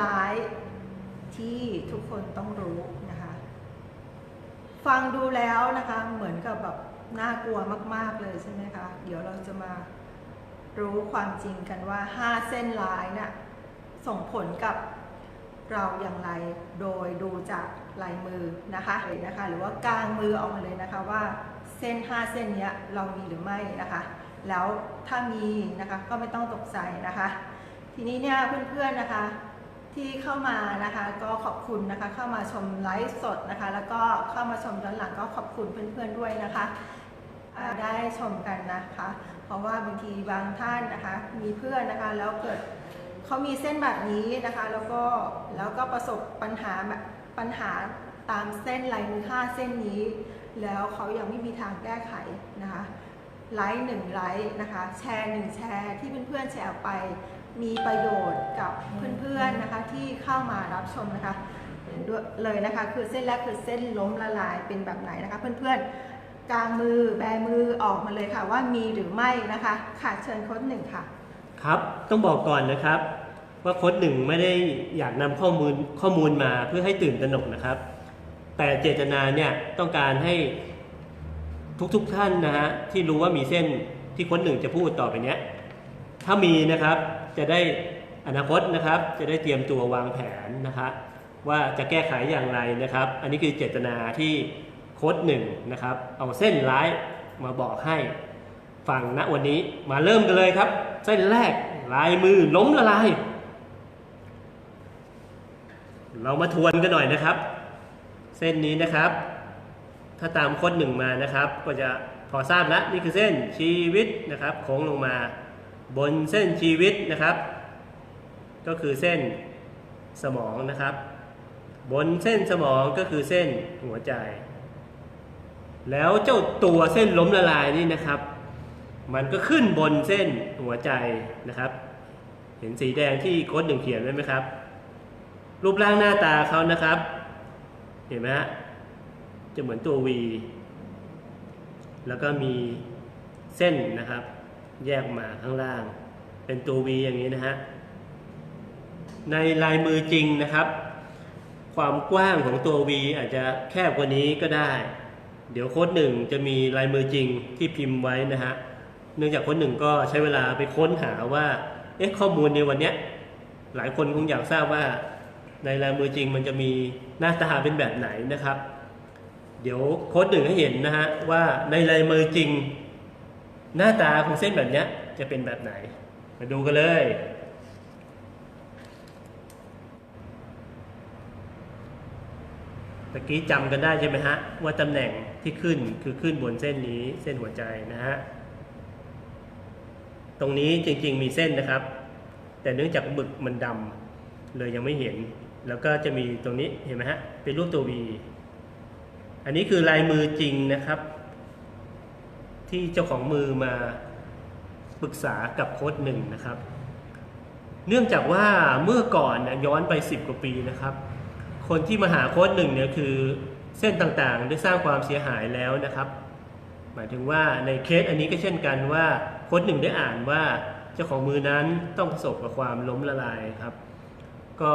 ร้ายที่ทุกคนต้องรู้นะคะ ฟังดูแล้วนะคะเหมือนกับแบบน่ากลัวมาก ๆเลยใช่ไหมคะ เดี๋ยวเราจะมารู้ความจริงกันว่า 5 เส้นร้ายน่ะส่งผลกับเราอย่างไรโดยดูจากลายมือนะคะเลยนะคะ หรือว่ากางมือออกมาเลยนะคะว่าเส้น 5 เส้นนี้เรามีหรือไม่นะคะ แล้วถ้ามีนะคะก็ไม่ต้องตกใจนะคะ ทีนี้เนี่ยเพื่อนๆนะคะ ที่เข้ามานะคะก็ขอบคุณนะคะเข้ามาชมไลฟ์สดนะคะ แล้วก็เข้ามาชมย้อนหลังก็ขอบคุณเพื่อนๆด้วยนะคะได้ชมกันนะคะ เพราะว่าบางทีบางท่านนะคะ มีเพื่อนนะคะแล้วเกิดเขามีเส้นแบบนี้นะคะ แล้วก็แล้วก็ประสบปัญหาแบบปัญหาตามเส้นลายมือห้าเส้นนี้ แล้วเขายังไม่มีทางแก้ไขนะคะไลค์หนึ่งไลค์นะคะ แชร์หนึ่งแชร์ที่เพื่อนๆแชร์ออกไป มีประโยชน์กับเพื่อนๆนะคะที่เข้ามารับชมนะคะเลยนะคะคือเส้นแรกคือเส้นล้มละลายเป็นแบบไหนนะคะ เพื่อนๆกลางมือแบมือออกมาเลยค่ะว่ามีหรือไม่นะคะค่ะเชิญโค้ดหนึ่งค่ะครับต้องบอกก่อนนะครับ ว่าโค้ดหนึ่งไม่ได้อยากนำข้อมูลข้อมูลมาเพื่อให้ตื่นตระหนกนะครับ แต่เจตนาเนี่ยต้องการให้ทุกๆท่านนะฮะที่รู้ว่ามีเส้นที่โค้ดหนึ่งจะพูดต่อไปเนี้ยถ้ามีนะครับ จะได้อนาคตนะครับ จะได้เตรียมตัววางแผนนะครับว่าจะแก้ไขอย่างไรนะครับ อันนี้คือเจตนาที่โค้ดหนึ่งนะครับ เอาเส้นร้ายมาบอกให้ฟังณวันนี้มาเริ่มกันเลยครับ เส้นแรกลายมือล้มละลาย เรามาทวนกันหน่อยนะครับ เส้นนี้นะครับ ถ้าตามโค้ดหนึ่งมานะครับ ก็จะพอทราบแล้วนี่คือเส้นชีวิตนะครับโค้งลงมา บนเส้นชีวิตนะครับ ก็คือเส้นสมองนะครับ บนเส้นสมองก็คือเส้นหัวใจ แล้วเจ้าตัวเส้นล้มละลายนี่นะครับ มันก็ขึ้นบนเส้นหัวใจนะครับ เห็นสีแดงที่โค้ดหนึ่งเขียนไว้ไหมครับ รูปร่างหน้าตาเขานะครับ เห็นไหมฮะจะเหมือนตัว V แล้วก็มีเส้นนะครับ แยกมาข้างล่าง เป็นตัว V อย่างนี้นะฮะ ในลายมือจริงนะครับ ความกว้างของตัว V อาจจะแคบกว่านี้ก็ได้ เดี๋ยวโค้ดหนึ่งจะมีลายมือจริงที่พิมพ์ไว้นะฮะ เนื่องจากโค้ดหนึ่งก็ใช้เวลาไปค้นหาว่า เอ๊ะข้อมูลในวันนี้หลายคนคงอยากทราบว่าในลายมือจริงมันจะมีหน้าตาเป็นแบบไหนนะครับ เดี๋ยวโค้ดหนึ่งให้เห็นนะฮะว่าในลายมือจริง หน้าตาของเส้นแบบนี้จะเป็นแบบไหน มาดูกันเลย ตะกี้จำกันได้ใช่ไหมฮะ ว่าตำแหน่งที่ขึ้นคือขึ้นบนเส้นนี้เส้นหัวใจนะฮะ ตรงนี้จริงๆมีเส้นนะครับ แต่เนื่องจากหมึกมันดำเลยยังไม่เห็น แล้วก็จะมีตรงนี้เห็นไหมฮะ เป็นรูปตัว V อันนี้คือลายมือจริงนะครับ ที่เจ้าของมือมาปรึกษากับโค้ดหนึ่งนะครับ เนื่องจากว่าเมื่อก่อนนะย้อนไป 10 กว่าปีนะครับ คนที่มาหาโค้ดหนึ่งเนี่ยคือเส้นต่างๆ ได้สร้างความเสียหายแล้วนะครับ หมายถึงว่าในเคสอันนี้ก็เช่นกันว่าโค้ดหนึ่งได้อ่านว่าเจ้าของมือนั้นต้องประสบกับความล้มละลายครับ ก็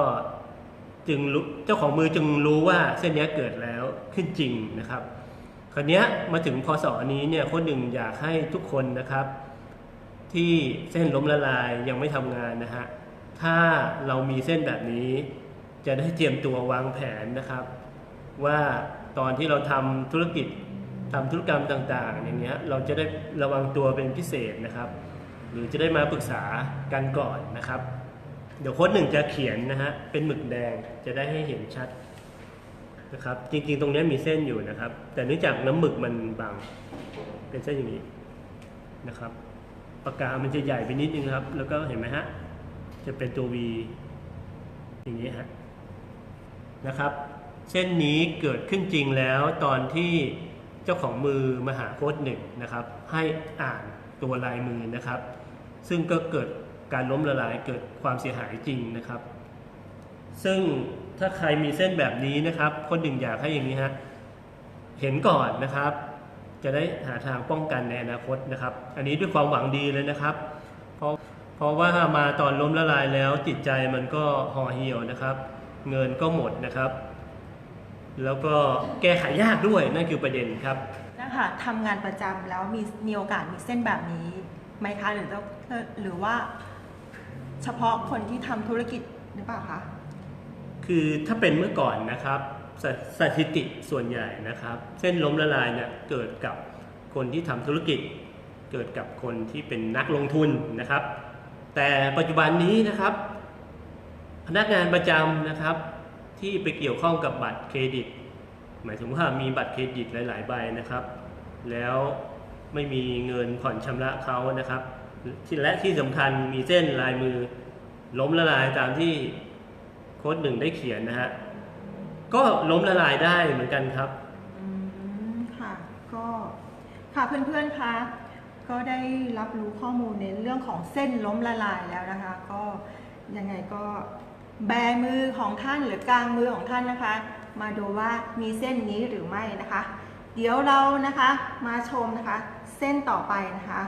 จึงเจ้าของมือจึงรู้ว่าเส้นนี้เกิดแล้วขึ้นจริงนะครับ ราวนี้มาถึงพศนี้เนี่ยโค้ดหนึ่งอยากให้ทุกคนนะครับ ที่เส้นล้มละลายยังไม่ทำงานนะฮะถ้าเรามีเส้นแบบนี้จะได้เตรียมตัววางแผนนะครับ ว่าตอนที่เราทำธุรกิจทำธุรกรรมต่างๆ อย่างเงี้ยเราจะได้ระวังตัวเป็นพิเศษนะครับ หรือจะได้มาปรึกษากันก่อนนะครับ เดี๋ยวโค้ดหนึ่งจะเขียนนะฮะเป็นหมึกแดงจะได้ให้เห็นชัด นะครับ จริง ๆ ตรงนี้มีเส้นอยู่นะครับ แต่เนื่องจากน้ำหมึกมันบางเป็นเส้นอย่างนี้นะครับปากกามันจะใหญ่ไปนิดนึงครับ แล้วก็เห็นไหมฮะจะเป็นตัว V อย่างนี้ฮะนะครับ เส้นนี้เกิดขึ้นจริงแล้วตอนที่เจ้าของมือมาหาโค้ดหนึ่งนะครับ ให้อ่านตัวลายมือนะครับ ซึ่งก็เกิดการล้มละลายเกิดความเสียหายจริงนะครับ ซึ่ง ถ้าใครมีเส้นแบบนี้นะครับ คนหนึ่งอยากให้อย่างนี้ฮะเห็นก่อนนะครับ จะได้หาทางป้องกันในอนาคตนะครับ อันนี้ด้วยความหวังดีเลยนะครับ เพราะเพราะว่ามาตอนล้มละลายแล้วจิตใจมันก็ห่อเหี่ยวนะครับ เงินก็หมดนะครับ แล้วก็แก้ไขยากด้วยนั่นคือประเด็นครับนะคะทำงานประจำแล้วมีมีโอกาสมีเส้นแบบนี้ไหมคะหรือจะหรือว่า เฉพาะคนที่ทำธุรกิจหรือเปล่าคะ คือถ้าเป็นเมื่อก่อนนะครับสสถิติส่วนใหญ่นะครับ เส้นล้มละลายเนี่ยเกิดกับคนที่ทำธุรกิจ เกิดกับคนที่เป็นนักลงทุนนะครับ แต่ปัจจุบันนี้นะครับ พนักงานประจำนะครับ ที่ไปเกี่ยวข้องกับบัตรเครดิต หมายถึงว่ามีบัตรเครดิตหลาย ๆ ใบนะครับ แล้วไม่มีเงินผ่อนชำระเขานะครับ และที่สำคัญมีเส้นลายมือล้มละลายตามที่ ค้ดหนึ่งได้เขียนนะฮะ ก็ล้มละลายได้เหมือนกันครับ อืมค่ะ ก็ค่ะเพื่อนๆคะก็ได้รับรู้ข้อมูลในเรื่องของเส้นล้มละลายแล้วนะคะ ก็ยังไงก็แบมือของท่านหรือกลางมือของท่านนะคะ มาดูว่ามีเส้นนี้หรือไม่นะคะ เดี๋ยวเรานะคะมาชมนะคะ เส้นต่อไปนะคะ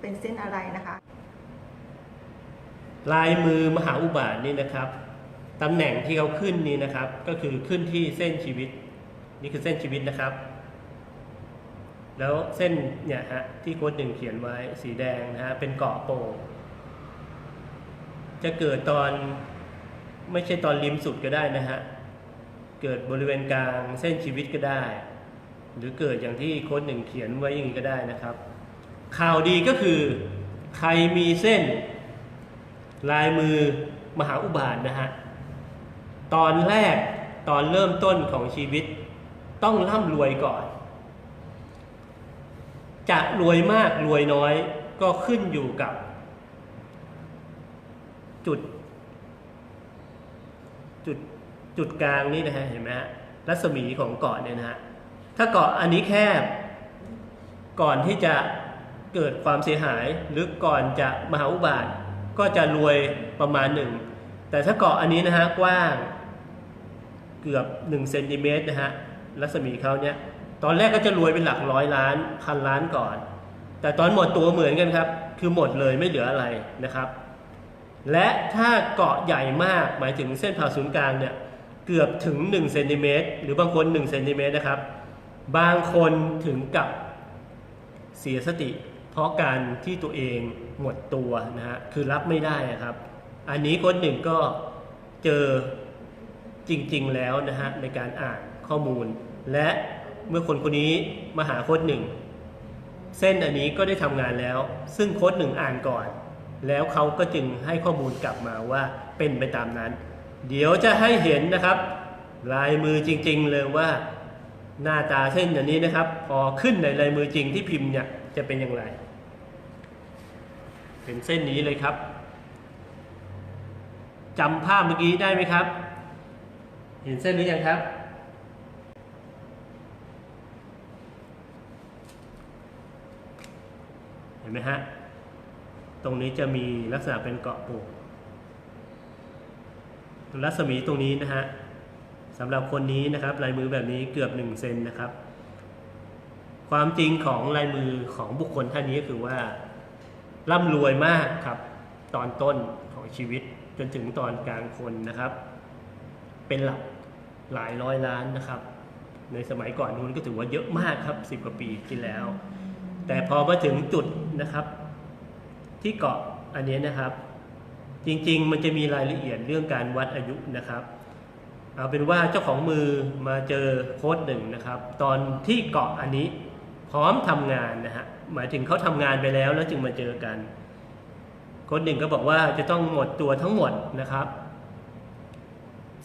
เป็นเส้นอะไรนะคะ ลายมือมหาอุบาทนี่นะครับ ตำแหน่งที่เขาขึ้นนี่นะครับ ก็คือขึ้นที่เส้นชีวิต นี่คือเส้นชีวิตนะครับ แล้วเส้นเนี่ยฮะที่โค้ดหนึ่งเขียนไว้สีแดงนะฮะเป็นเกาะโป่งจะเกิดตอนไม่ใช่ตอนริมสุดก็ได้นะฮะเกิดบริเวณกลางเส้นชีวิตก็ได้ หรือเกิดอย่างที่โค้ดหนึ่งเขียนไว้อย่างนี้ก็ได้นะครับ ข่าวดีก็คือใครมีเส้นลายมือมหาอุบาทนะฮะ ตอนแรกตอนเริ่มต้นของชีวิต ต้องร่ำรวยก่อน จะรวยมากรวยน้อยก็ขึ้นอยู่กับ จุด จุดจุดกลางนี่นะฮะเห็นไหมฮะรัศมีของเกาะเนี่ยนะฮะถ้าเกาะอันนี้แคบ ก่อนที่จะเกิดความเสียหายหรือก่อนจะมหาอุบาทก็จะรวยประมาณหนึ่งแต่ถ้าเกาะอันนี้นะฮะกว้าง เกือบ1เซนติเมตรนะฮะรัศมีเขาเนี่ยตอนแรกก็จะรวยเป็นหลักร้อยล้านพันล้านก่อน แต่ตอนหมดตัวเหมือนกันครับ คือหมดเลยไม่เหลืออะไรนะครับ และถ้าเกาะใหญ่มากหมายถึงเส้นผ่าศูนย์กลางเนี่ยเกือบถึง1เซนติเมตรหรือบางคน1เซนติเมตรนะครับ บางคนถึงกับเสียสติ เพราะการที่ตัวเองหมดตัวนะฮะคือรับไม่ได้อะครับ อันนี้คนหนึ่งก็เจอ จริง ๆ แล้วนะฮะในการอ่านข้อมูล และเมื่อคนคนนี้มาหาโค้ดหนึ่งเส้นอันนี้ก็ได้ทำงานแล้ว ซึ่งโค้ดหนึ่งอ่านก่อน แล้วเขาก็จึงให้ข้อมูลกลับมาว่าเป็นไปตามนั้น เดี๋ยวจะให้เห็นนะครับ ลายมือจริง ๆ เลยว่า หน้าตาเส้นอย่างนี้นะครับ พอขึ้นในลายมือจริงที่พิมพ์เนี่ยจะเป็นอย่างไร เป็นเส้นนี้เลยครับจำภาพเมื่อกี้ได้ไหมครับ เห็นเส้นนี้ยังครับ เห็นไหมฮะ ตรงนี้จะมีลักษณะเป็นเกาะป่งรัศมีตรงนี้นะฮะสำหรับคนนี้นะครับ ลายมือแบบนี้เกือบหนึ่งเซนนะครับ ความจริงของลายมือของบุคคลท่านนี้ก็คือว่าร่ำรวยมากครับ ตอนต้นของชีวิตจนถึงตอนกลางคนนะครับ เป็นหลัก หลายร้อยล้านนะครับ ในสมัยก่อนนู้นก็ถือว่าเยอะมากครับสิบกว่าปีที่แล้ว แต่พอมาถึงจุดนะครับ ที่เกาะอันนี้นะครับ จริงๆ มันจะมีรายละเอียดเรื่องการวัดอายุนะครับเอาเป็นว่าเจ้าของมือมาเจอโค้ดหนึ่งนะครับ ตอนที่เกาะอันนี้พร้อมทำงานนะฮะหมายถึงเขาทำงานไปแล้วแล้วจึงมาเจอกัน โค้ดหนึ่งก็บอกว่าจะต้องหมดตัวทั้งหมดนะครับ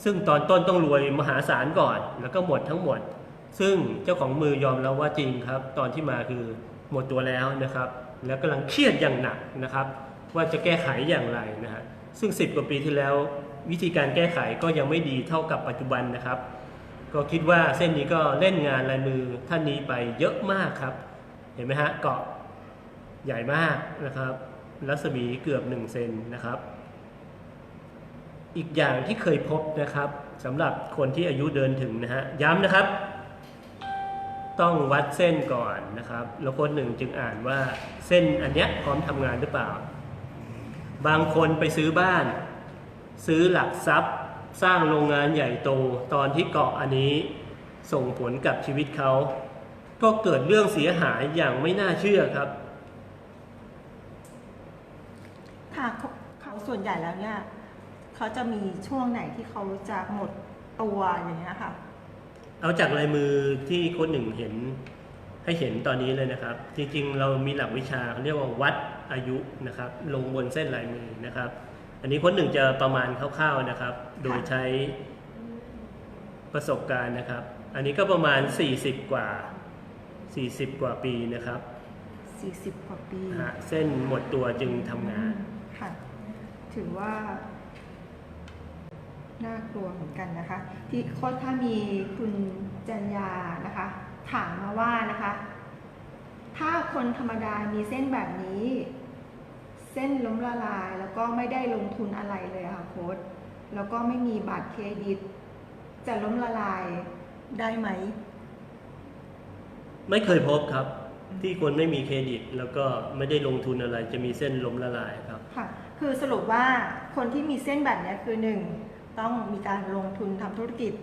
ซึ่งตอนต้นต้องรวยมหาศาลก่อน แล้วก็หมดทั้งหมด ซึ่งเจ้าของมือยอมแล้วว่าจริงครับ ตอนที่มาคือหมดตัวแล้วนะครับ แล้วกำลังเครียดอย่างหนักนะครับ ว่าจะแก้ไขอย่างไรนะฮะซึ่ง 10 กว่าปีที่แล้ว วิธีการแก้ไขก็ยังไม่ดีเท่ากับปัจจุบันนะครับ ก็คิดว่าเส้นนี้ก็เล่นงานลายมือท่านนี้ไปเยอะมากครับ เห็นไหมฮะเกาะใหญ่มากนะครับรัศมีเกือบ1เซนนะครับ อีกอย่างที่เคยพบนะครับสำหรับคนที่อายุเดินถึงนะฮะย้ำนะครับ ต้องวัดเส้นก่อนนะครับ แล้วคนหนึ่งจึงอ่านว่าเส้นอันเนี้ยพร้อมทำงานหรือเปล่า บางคนไปซื้อบ้าน ซื้อหลักทรัพย์ สร้างโรงงานใหญ่โตตอนที่เกาะอันนี้ส่งผลกับชีวิตเขาก็เกิดเรื่องเสียหายอย่างไม่น่าเชื่อครับ ค่ะเขาเขาส่วนใหญ่แล้วเนี่ย เขาจะมีช่วงไหนที่เขาจะหมดตัวอย่างเงี้ยค่ะ เอาจากลายมือที่โค้ดหนึ่งเห็นให้เห็นตอนนี้เลยนะครับ จริงๆ เรามีหลักวิชาเรียกว่าวัดอายุนะครับ ลงบนเส้นลายมือนะครับ อันนี้โค้ดหนึ่งจะประมาณคร่าวๆนะครับ โดยใช้ประสบการณ์นะครับ อันนี้ก็ประมาณ 40 กว่า 40 กว่าปีนะครับ40 กว่าปีฮะเส้นหมดตัวจึงทำงาน ค่ะ ถือว่า น่ากลัวเหมือนกันนะคะ ที่โค้ชถ้ามีคุณจัญญานะคะ ถามมาว่านะคะ ถ้าคนธรรมดามีเส้นแบบนี้ เส้นล้มละลายแล้วก็ไม่ได้ลงทุนอะไรเลยอะค่ะโค้ชแล้วก็ไม่มีบัตรเครดิต จะล้มละลายได้ไหม ไม่เคยพบครับ ที่คนไม่มีเครดิต แล้วก็ไม่ได้ลงทุนอะไร จะมีเส้นล้มละลายครับค่ะคือสรุปว่าคนที่มีเส้นแบบเนี้ยคือหนึ่ง ต้องมีการลงทุนทำธุรกิจ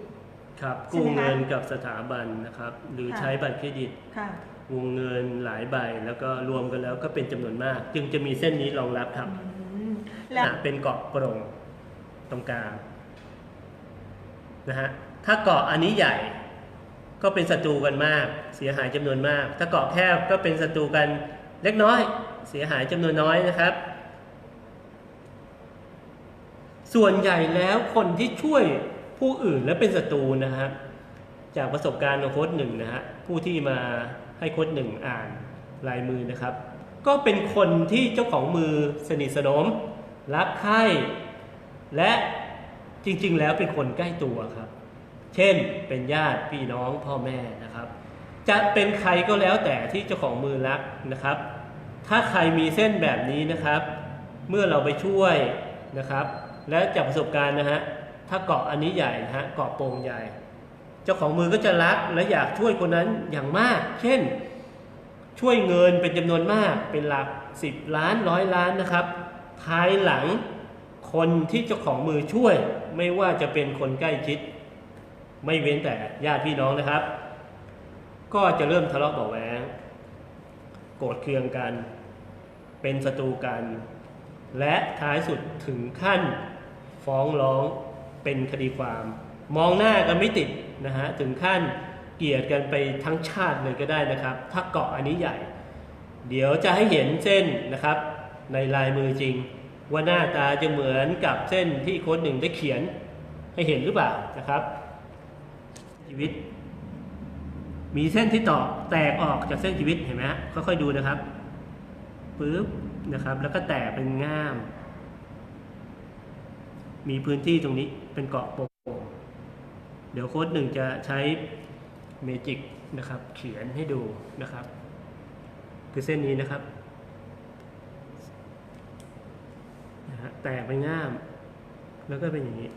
ครับใช่ไหมกู้คะเงินกับสถาบันนะครับ หรือค่ะ ใช้บัตรเครดิต ค่ะ วงเงินหลายใบ แล้วก็รวมกันแล้วก็เป็นจำนวนมาก จึงจะมีเส้นนี้รองรับครับอืมแล้วเป็นเกาะโปร่งตรงกลางนะฮะถ้าเกาะอันนี้ใหญ่ ก็เป็นศัตรูกันมาก เสียหายจำนวนมาก ถ้าเกาะแคบก็เป็นศัตรูกันเล็กน้อย เสียหายจำนวนน้อยนะครับ ส่วนใหญ่แล้วคนที่ช่วยผู้อื่นและเป็นศัตรูนะครับจากประสบการณ์ของโค้ดหนึ่งนะฮะผู้ที่มาให้โค้ดหนึ่งอ่านลายมือนะครับ ก็เป็นคนที่เจ้าของมือสนิทสนม รักใคร่และจริง ๆ แล้วเป็นคนใกล้ตัวครับ เช่นเป็นญาติพี่น้องพ่อแม่นะครับ จะเป็นใครก็แล้วแต่ที่เจ้าของมือรักนะครับ ถ้าใครมีเส้นแบบนี้นะครับ เมื่อเราไปช่วยนะครับ และจากประสบการณ์นะฮะถ้าเกาะอันนี้ใหญ่นะฮะเกาะโป่งใหญ่ เจ้าของมือก็จะรักและอยากช่วยคนนั้นอย่างมาก เช่น ช่วยเงินเป็นจำนวนมากเป็นหลัก 10 ล้านร้อยล้านนะครับ ภายหลังคนที่เจ้าของมือช่วย ไม่ว่าจะเป็นคนใกล้ชิด ไม่เว้นแต่ญาติพี่น้องนะครับ ก็จะเริ่มทะเลาะเบาะแวงโกรธเคืองกัน เป็นศัตรูกัน และท้ายสุดถึงขั้น ฟ้องร้องเป็นคดีความ มองหน้ากันไม่ติดนะฮะถึงขั้นเกลียดกันไปทั้งชาติเลยก็ได้นะครับ ถ้าเกาะอันนี้ใหญ่ เดี๋ยวจะให้เห็นเส้นนะครับ ในลายมือจริง ว่าหน้าตาจะเหมือนกับเส้นที่ค้ดหนึ่งได้เขียนให้เห็นหรือเปล่านะครับ ชีวิต มีเส้นที่ต่อแตกออกจากเส้นชีวิตเห็นไหมฮะค่อยๆดูนะครับปึ๊บนะครับ แล้วก็แตกเป็นง่าม มีพื้นที่ตรงนี้เป็นเกาะโปร่งเดี๋ยวโค้ดหนึ่งจะใช้เมจิกนะครับ เขียนให้ดูนะครับ คือเส้นนี้นะครับนะฮะแตกเป็นง่าม แล้วก็เป็นอย่างนี้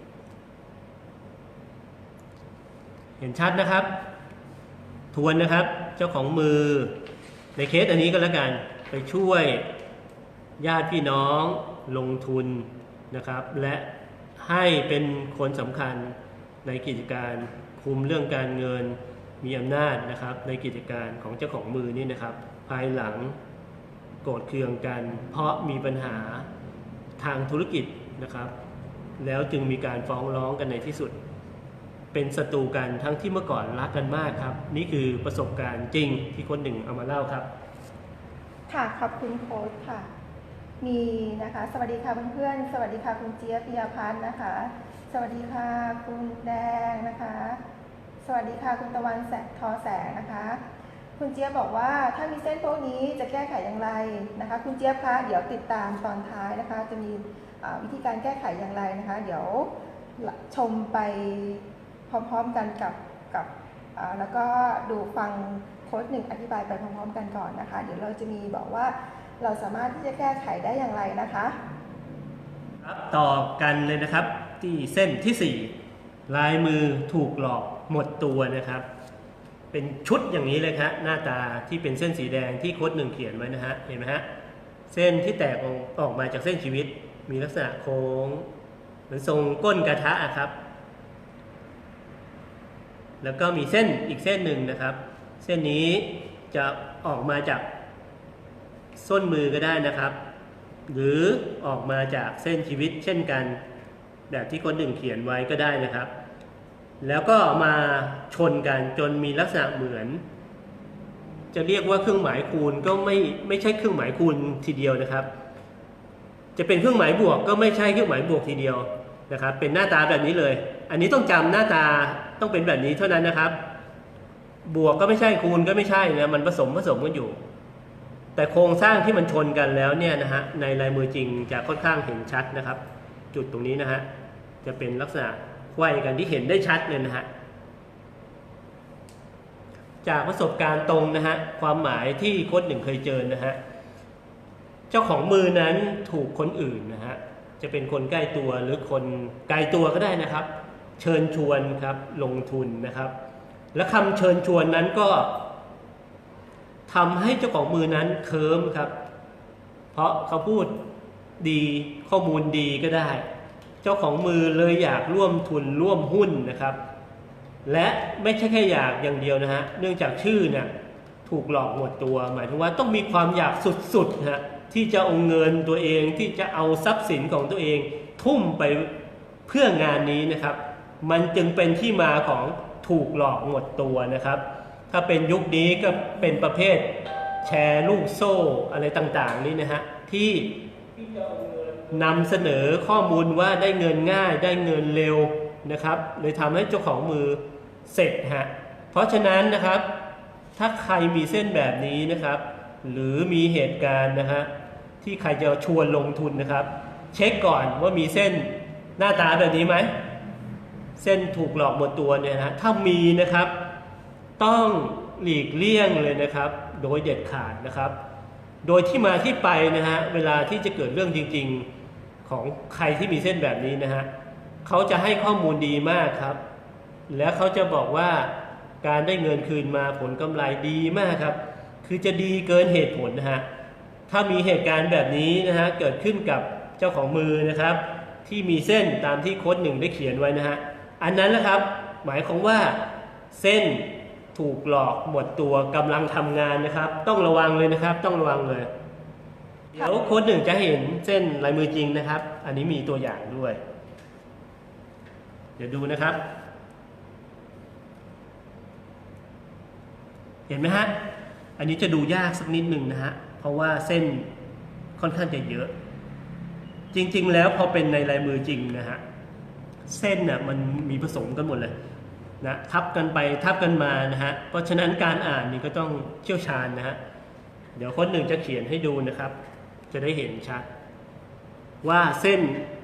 เห็นชัดนะครับ ทวนนะครับเจ้าของมือ ในเคสอันนี้ก็แล้วกันไปช่วยญาติพี่น้องลงทุนนะครับ และ ให้เป็นคนสำคัญในกิจการคุมเรื่องการเงินมีอำนาจนะครับในกิจการของเจ้าของมือนี่นะครับ ภายหลังโกรธเคืองกัน เพราะมีปัญหาทางธุรกิจนะครับ แล้วจึงมีการฟ้องร้องกันในที่สุด เป็นศัตรูกันทั้งที่เมื่อก่อนรักกันมากครับ นี่คือประสบการณ์จริงที่คนหนึ่งเอามาเล่าครับ ค่ะขอบคุณโค้ชค่ะ มีนะคะ สวัสดีค่ะเพื่อนๆ สวัสดีค่ะคุณเจี๊ยบปิยพัฒน์นะคะ สวัสดีค่ะคุณแดงนะคะ สวัสดีค่ะคุณตะวันแสงทอแสงนะคะ คุณเจี๊ยบบอกว่าถ้ามีเส้นพวกนี้จะแก้ไขอย่างไรนะคะ คุณเจี๊ยบคะเดี๋ยวติดตามตอนท้ายนะคะ จะมีวิธีการแก้ไขอย่างไรนะคะ เดี๋ยวชมไปพร้อมๆกันกับกับแล้วก็ดูฟังโค้ชหนึ่งอธิบายไปพร้อมๆกันก่อนนะคะ เดี๋ยวเราจะมีบอกว่า เราสามารถที่จะแก้ไขได้อย่างไรนะคะ ครับต่อกันเลยนะครับที่เส้นที่ 4 ลายมือถูกหลอกหมดตัวนะครับ เป็นชุดอย่างนี้เลยครับหน้าตาที่เป็นเส้นสีแดงที่โค้ดหนึ่งเขียนไว้นะฮะเห็นไหมฮะเส้นที่แตกออกออกมาจากเส้นชีวิต มีลักษณะโค้งเหมือนทรงก้นกระทะอะครับ แล้วก็มีเส้นอีกเส้นหนึ่งนะครับ เส้นนี้จะออกมาจาก ส้นมือก็ได้นะครับ หรือออกมาจากเส้นชีวิตเช่นกัน แบบที่คนหนึ่งเขียนไว้ก็ได้นะครับ แล้วก็มาชนกันจนมีลักษณะเหมือน จะเรียกว่าเครื่องหมายคูณก็ไม่ไม่ใช่เครื่องหมายคูณทีเดียวนะครับ จะเป็นเครื่องหมายบวกก็ไม่ใช่เครื่องหมายบวกทีเดียวนะครับ เป็นหน้าตาแบบนี้เลย อันนี้ต้องจำหน้าตาต้องเป็นแบบนี้เท่านั้นนะครับ บวกก็ไม่ใช่คูณก็ไม่ใช่นะมันผสมผสมกันอยู่ แต่โครงสร้างที่มันชนกันแล้วเนี่ยนะฮะในลายมือจริงจะค่อนข้างเห็นชัดนะครับ จุดตรงนี้นะฮะจะเป็นลักษณะไขว้กันที่เห็นได้ชัดเลยนะฮะจากประสบการณ์ตรงนะฮะความหมายที่โค้ดหนึ่งเคยเจอนะฮะเจ้าของมือนั้นถูกคนอื่นนะฮะจะเป็นคนใกล้ตัวหรือคนไกลตัวก็ได้นะครับ เชิญชวนครับลงทุนนะครับ และคำเชิญชวนนั้นก็ ทำให้เจ้าของมือนั้นเคิมครับ เพราะเขาพูดดีข้อมูลดีก็ได้ เจ้าของมือเลยอยากร่วมทุนร่วมหุ้นนะครับ และไม่ใช่แค่อยากอย่างเดียวนะฮะเนื่องจากชื่อเนี่ยถูกหลอกหมดตัว หมายถึงว่าต้องมีความอยากสุดๆฮะที่จะเอาเงินตัวเองที่จะเอาทรัพย์สินของตัวเอง ทุ่มไปเพื่องานนี้นะครับ มันจึงเป็นที่มาของถูกหลอกหมดตัวนะครับ ถ้าเป็นยุคนี้ก็เป็นประเภทแชร์ลูกโซ่อะไรต่างๆนี่นะฮะที่นำเสนอข้อมูลว่าได้เงินง่ายได้เงินเร็วนะครับเลยทำให้เจ้าของมือเสร็จฮะเพราะฉะนั้นนะครับ ถ้าใครมีเส้นแบบนี้นะครับ หรือมีเหตุการณ์นะฮะที่ใครจะชวนลงทุนนะครับ เช็คก่อนว่ามีเส้นหน้าตาแบบนี้ไหม เส้นถูกหลอกหมดตัวเนี่ยนะถ้ามีนะครับ ต้องหลีกเลี่ยงเลยนะครับ โดยเด็ดขาดนะครับ โดยที่มาที่ไปนะฮะเวลาที่จะเกิดเรื่องจริง ๆของใครที่มีเส้นแบบนี้นะฮะเขาจะให้ข้อมูลดีมากครับ แล้วเขาจะบอกว่าการได้เงินคืนมาผลกำไรดีมากครับ คือจะดีเกินเหตุผลนะฮะถ้ามีเหตุการณ์แบบนี้นะฮะเกิดขึ้นกับเจ้าของมือนะครับ ที่มีเส้นตามที่โค้ดหนึ่งได้เขียนไว้นะฮะอันนั้นนะครับ หมายความว่าเส้น ถูกหลอกหมดตัวกำลังทำงานนะครับ ต้องระวังเลยนะครับ ต้องระวังเลย เดี๋ยวโค้ดหนึ่งจะเห็นเส้นลายมือจริงนะครับ อันนี้มีตัวอย่างด้วย เดี๋ยวดูนะครับ เห็นไหมฮะ อันนี้จะดูยากสักนิดหนึ่งนะฮะ เพราะว่าเส้นค่อนข้างจะเยอะ จริง ๆ แล้วพอเป็นในลายมือจริงนะฮะ เส้นน่ะมันมีผสมกันหมดเลย นะทับกันไปทับกันมานะฮะเพราะฉะนั้นการอ่านนี่ก็ต้องเชี่ยวชาญนะฮะเดี๋ยวคนหนึ่งจะเขียนให้ดูนะครับ จะได้เห็นชัด ว่าเส้น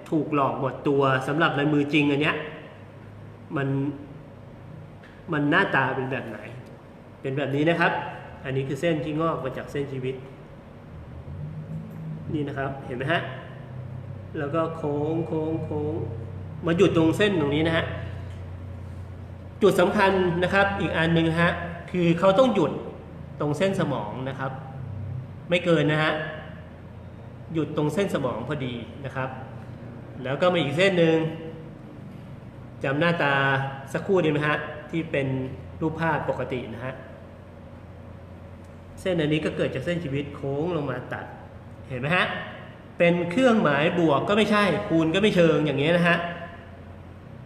ถูกหลอกหมดตัวสำหรับลายมือจริงอันเนี้ยมันมันหน้าตาเป็นแบบไหน เป็นแบบนี้นะครับ อันนี้คือเส้นที่งอกมาจากเส้นชีวิต นี่นะครับ เห็นไหมฮะ แล้วก็โค้งโค้งโค้งมาหยุดตรงเส้นตรงนี้นะฮะ จุดสำคัญนะครับอีกอันหนึ่งฮะคือเขาต้องหยุดตรงเส้นสมองนะครับ ไม่เกินนะฮะหยุดตรงเส้นสมองพอดีนะครับ แล้วก็มาอีกเส้นหนึ่งจำหน้าตาสักครู่ดีไหมฮะที่เป็นรูปภาพปกตินะฮะเส้นอันนี้ก็เกิดจากเส้นชีวิตโค้งลงมาตัดเห็นไหมฮะเป็นเครื่องหมายบวกก็ไม่ใช่คูณก็ไม่เชิงอย่างนี้ยนะฮะ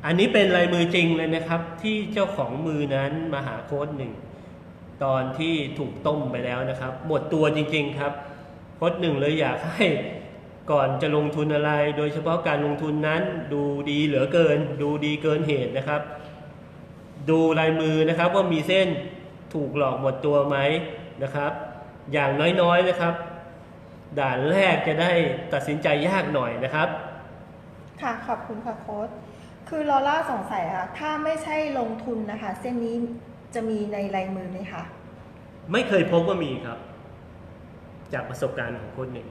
อันนี้เป็นลายมือจริงเลยนะครับ ที่เจ้าของมือนั้นมาหาโค้ดหนึ่งตอนที่ถูกต้มไปแล้วนะครับ หมดตัวจริง ๆครับ โค้ดหนึ่งเลยอยากให้ก่อนจะลงทุนอะไร โดยเฉพาะการลงทุนนั้นดูดีเหลือเกิน ดูดีเกินเหตุนะครับ ดูลายมือนะครับว่ามีเส้นถูกหลอกหมดตัวไหมนะครับ อย่างน้อยๆนะครับ ด่านแรกจะได้ตัดสินใจยากหน่อยนะครับ ค่ะขอบคุณค่ะโค้ด คือลอล่าสงสัยค่ะถ้าไม่ใช่ลงทุนนะคะ เส้นนี้จะมีในลายมือไหมคะ ไม่เคยพบว่ามีครับ จากประสบการณ์ของคนหนึ่ง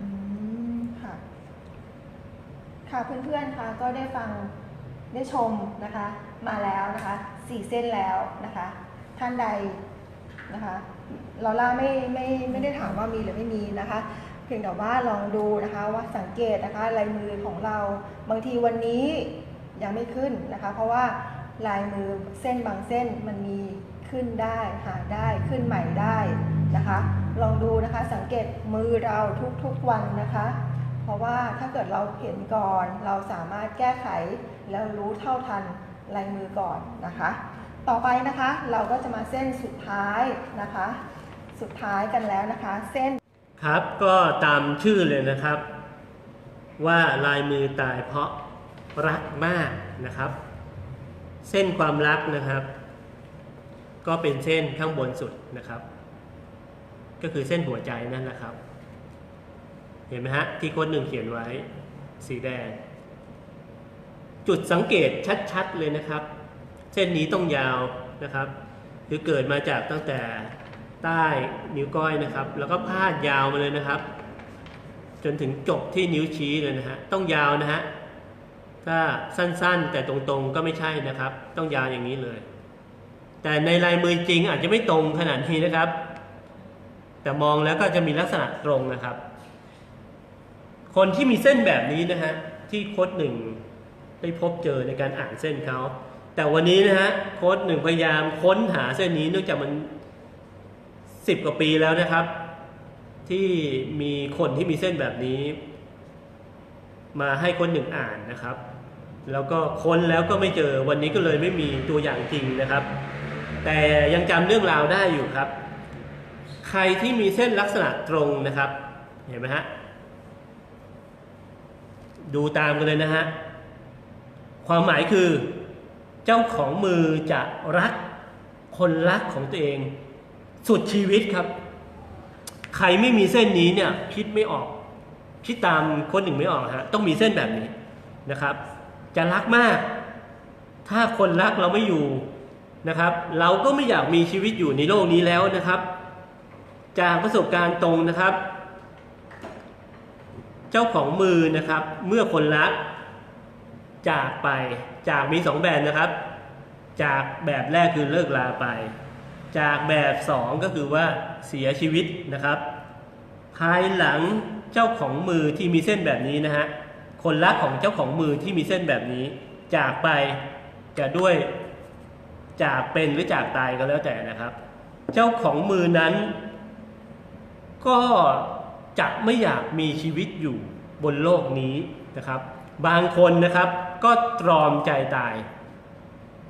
อืมค่ะ ค่ะเพื่อนๆคะก็ได้ฟังได้ชมนะคะ มาแล้วนะคะสี่เส้นแล้วนะคะ ท่านใดนะคะลอล่าไม่ไม่ไม่ได้ถามว่ามีหรือไม่มีนะคะพียงแต่ว่าลองดูนะคะว่าสังเกตนะคะลายมือของเรา บางทีวันนี้ ยังไม่ขึ้นนะคะ เพราะว่าลายมือเส้นบางเส้นมันมีขึ้นได้หายได้ขึ้นใหม่ได้นะคะ ลองดูนะคะสังเกตมือเราทุกๆวันนะคะ เพราะว่าถ้าเกิดเราเห็นก่อน เราสามารถแก้ไขแล้วรู้เท่าทันลายมือก่อนนะคะ ต่อไปนะคะเราก็จะมาเส้นสุดท้ายนะคะ สุดท้ายกันแล้วนะคะ เส้นครับก็ตามชื่อเลยนะครับ ว่าลายมือตายเพราะ รักมากนะครับ เส้นความรักนะครับ ก็เป็นเส้นข้างบนสุดนะครับ ก็คือเส้นหัวใจนั่นแหละครับ เห็นไหมฮะที่โค้ดหนึ่งเขียนไว้สีแดง จุดสังเกตชัดๆเลยนะครับ เส้นนี้ต้องยาวนะครับ คือเกิดมาจากตั้งแต่ใต้นิ้วก้อยนะครับ แล้วก็พาดยาวมาเลยนะครับ จนถึงจบที่นิ้วชี้เลยนะฮะต้องยาวนะฮะ ถ้าสั้นๆ แต่ตรงๆก็ไม่ใช่นะครับ ต้องยาวอย่างนี้เลย แต่ในลายมือจริงอาจจะไม่ตรงขนาดนี้นะครับ แต่มองแล้วก็จะมีลักษณะตรงนะครับ คนที่มีเส้นแบบนี้นะฮะที่โค้ดหนึ่งได้พบเจอในการอ่านเส้นเขาแต่วันนี้นะฮะโค้ดหนึ่งพยายามค้นหาเส้นนี้เนื่องจากมันสิบกว่าปีแล้วนะครับ ที่มีคนที่มีเส้นแบบนี้ มาให้คนหนึ่งอ่านนะครับ แล้วก็ค้นแล้วก็ไม่เจอวันนี้ก็เลยไม่มีตัวอย่างจริงนะครับ แต่ยังจำเรื่องราวได้อยู่ครับ ใครที่มีเส้นลักษณะตรงนะครับ เห็นไหมฮะดูตามกันเลยนะฮะความหมายคือเจ้าของมือจะรักคนรักของตัวเอง สุดชีวิตครับ ใครไม่มีเส้นนี้เนี่ยคิดไม่ออก คิดตามคนหนึ่งไม่ออกฮะต้องมีเส้นแบบนี้นะครับ จะรักมาก ถ้าคนรักเราไม่อยู่นะครับ เราก็ไม่อยากมีชีวิตอยู่ในโลกนี้แล้วนะครับ จากประสบการณ์ตรงนะครับ เจ้าของมือนะครับ เมื่อคนรัก จากไปจากมีสองแบบนะครับ จากแบบแรกคือเลิกลาไป จากแบบสองก็คือว่าเสียชีวิตนะครับ ภายหลังเจ้าของมือที่มีเส้นแบบนี้นะฮะ คนรักของเจ้าของมือที่มีเส้นแบบนี้ จากไปจะด้วยจากเป็นหรือจากตายก็แล้วแต่นะครับ เจ้าของมือนั้น ก็จะไม่อยากมีชีวิตอยู่บนโลกนี้นะครับ บางคนนะครับก็ตรอมใจตาย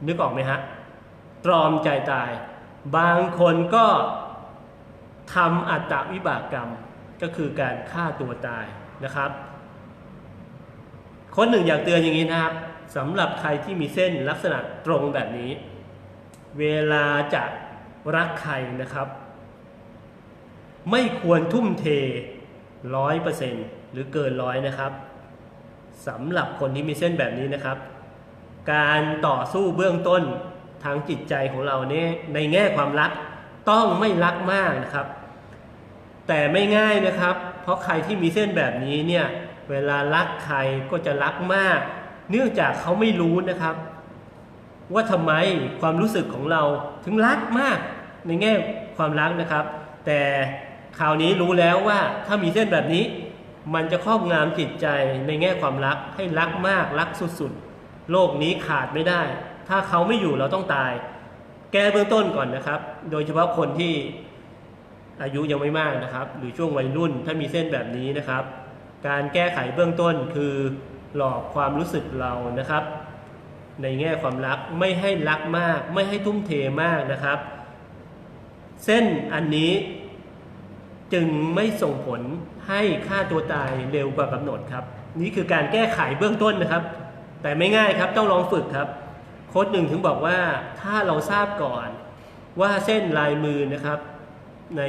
นึกออกไหมฮะตรอมใจตาย บางคนก็ทำอัตตวิบากกรรมก็คือการฆ่าตัวตายนะครับ คนหนึ่งอยากเตือนอย่างนี้นะครับสำหรับใครที่มีเส้นลักษณะตรงแบบนี้ เวลาจะรักใครนะครับ ไม่ควรทุ่มเทร้อยเปอร์เซ็นหรือเกินร้อยนะครับสำหรับคนที่มีเส้นแบบนี้นะครับ การต่อสู้เบื้องต้นทางจิตใจของเราเนี่ยในแง่ความรักต้องไม่รักมากนะครับ แต่ไม่ง่ายนะครับ เพราะใครที่มีเส้นแบบนี้เนี่ย เวลารักใครก็จะรักมาก เนื่องจากเขาไม่รู้นะครับ ว่าทำไมความรู้สึกของเราถึงรักมากในแง่ความรักนะครับ แต่คราวนี้รู้แล้วว่าถ้ามีเส้นแบบนี้ มันจะครอบงำจิตใจในแง่ความรักให้รักมากรักสุดๆ โลกนี้ขาดไม่ได้ ถ้าเขาไม่อยู่เราต้องตาย แก้เบื้องต้นก่อนนะครับ โดยเฉพาะคนที่อายุยังไม่มากนะครับ หรือช่วงวัยรุ่นถ้ามีเส้นแบบนี้นะครับ การแก้ไขเบื้องต้นคือหลอกความรู้สึกเรานะครับ ในแง่ความรักไม่ให้รักมาก ไม่ให้ทุ่มเทมากนะครับ เส้นอันนี้จึงไม่ส่งผลให้ฆ่าตัวตายเร็วกว่ากำหนดครับ นี่คือการแก้ไขเบื้องต้นนะครับ แต่ไม่ง่ายครับต้องลองฝึกครับ โค้ดหนึ่งถึงบอกว่าถ้าเราทราบก่อนว่าเส้นลายมือนะครับใน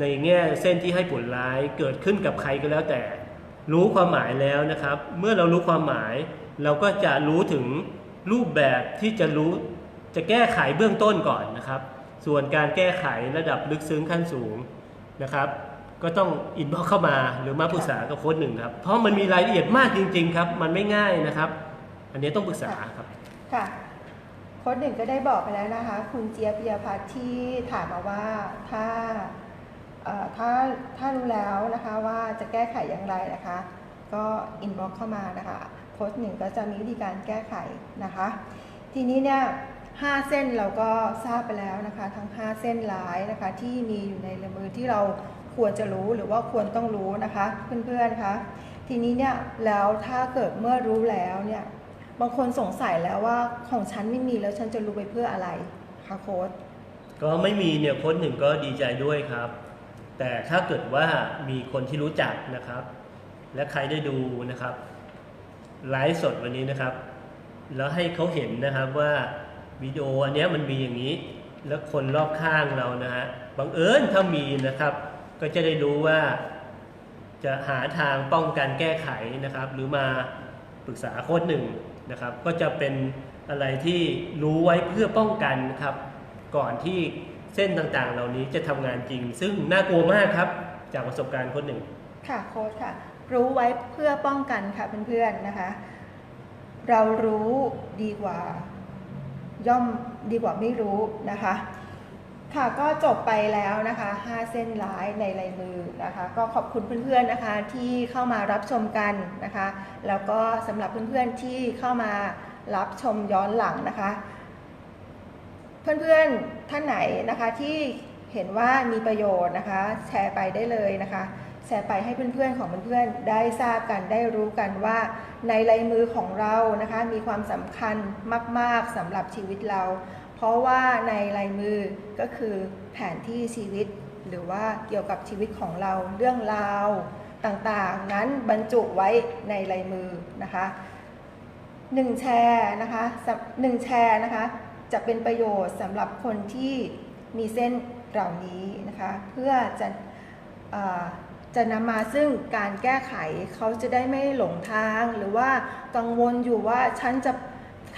ในแง่เส้นที่ให้ผลร้ายเกิดขึ้นกับใครก็แล้วแต่ รู้ความหมายแล้วนะครับ เมื่อเรารู้ความหมาย เราก็จะรู้ถึงรูปแบบที่จะรู้จะแก้ไขเบื้องต้นก่อนนะครับ ส่วนการแก้ไขระดับลึกซึ้งขั้นสูงนะครับ ก็ต้องอินบ็อกเข้ามาหรือมาปรึกษากับโค้ดหนึ่งครับเพราะมันมีรายละเอียดมากจริง ๆ ครับ มันไม่ง่ายนะครับ อันนี้ต้องปรึกษาครับค่ะโค้ดหนึ่งก็ได้บอกไปแล้วนะคะ คุณเจี๊ยบปิยพัฒน์ที่ถามมาว่าถ้า ถ้าถ้ารู้แล้วนะคะว่าจะแก้ไขอย่างไรนะคะ ก็อินบ็อกเข้ามานะคะโค้ชหนึ่งก็จะมีวิธีการแก้ไขนะคะ ทีนี้เนี่ยห้าเส้นเราก็ทราบไปแล้วนะคะ ทั้ง 5 เส้นลายนะคะ ที่มีอยู่ในลมือที่เราควรจะรู้หรือว่าควรต้องรู้นะคะเพื่อนๆคะทีนี้เนี่ยแล้วถ้าเกิดเมื่อรู้แล้วเนี่ยบางคนสงสัยแล้วว่าของฉันไม่มีแล้วฉันจะรู้ไปเพื่ออะไรคะโค้ชก็ไม่มีเนี่ยโค้ชหนึ่งก็ดีใจด้วยครับ แต่ถ้าเกิดว่ามีคนที่รู้จักนะครับ และใครได้ดูนะครับไลฟ์สดวันนี้นะครับ แล้วให้เขาเห็นนะครับว่าวิดีโออันนี้มันมีอย่างนี้ แล้วคนรอบข้างเรานะฮะบังเอิญถ้ามีนะครับ ก็จะได้รู้ว่าจะหาทางป้องกันแก้ไขนะครับ หรือมาปรึกษาโค้ชหนึ่งนะครับ ก็จะเป็นอะไรที่รู้ไว้เพื่อป้องกันครับ ก่อนที่ เส้นต่างๆ เหล่านี้จะทำงานจริง ซึ่งน่ากลัวมากครับ จากประสบการณ์ค้ชหนึ่ง ค่ะโค้ชค่ะ รู้ไว้เพื่อป้องกันค่ะเพื่อนๆนะคะ เรารู้ดีกว่า ย่อมดีกว่าไม่รู้นะคะ ค่ะก็จบไปแล้วนะคะ 5 เส้นลายในลายมือนะคะ ก็ขอบคุณเพื่อนๆนะคะที่เข้ามารับชมกันนะคะ แล้วก็สำหรับเพื่อนๆที่เข้ามารับชมย้อนหลังนะคะ เพื่อนๆท่านไหนนะคะที่เห็นว่ามีประโยชน์นะคะ แชร์ไปได้เลยนะคะ แชร์ไปให้เพื่อนๆของเพื่อนๆได้ทราบกันได้รู้กันว่า ในลายมือของเรานะคะ มีความสำคัญมากๆสำหรับชีวิตเรา เพราะว่าในลายมือก็คือแผนที่ชีวิต หรือว่าเกี่ยวกับชีวิตของเราเรื่องราวต่างๆ นั้นบรรจุไว้ในลายมือนะคะหนึ่งแชร์นะคะหนึ่งแชร์นะคะ จะเป็นประโยชน์สำหรับคนที่มีเส้นเหล่านี้นะคะ เพื่อจะจะนำมาซึ่งการแก้ไขเขาจะได้ไม่หลงทาง หรือว่ากังวลอยู่ว่าฉันจะ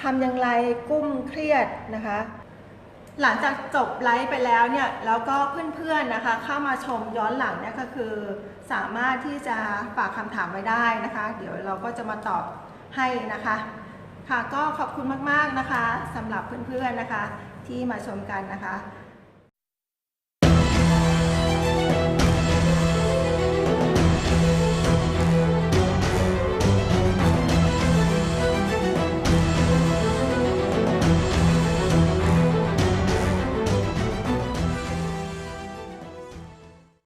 ทำอย่างไรกุ้มเครียดนะคะ หลังจากจบไลฟ์ไปแล้วเนี่ยแล้วก็เพื่อนๆนะคะ เข้ามาชมย้อนหลังเนี่ยก็คือสามารถที่จะฝากคำถามไว้ได้นะคะ เดี๋ยวเราก็จะมาตอบให้นะคะ ค่ะก็ขอบคุณมากๆนะคะสำหรับเพื่อนๆนะคะที่มาชมกันนะคะ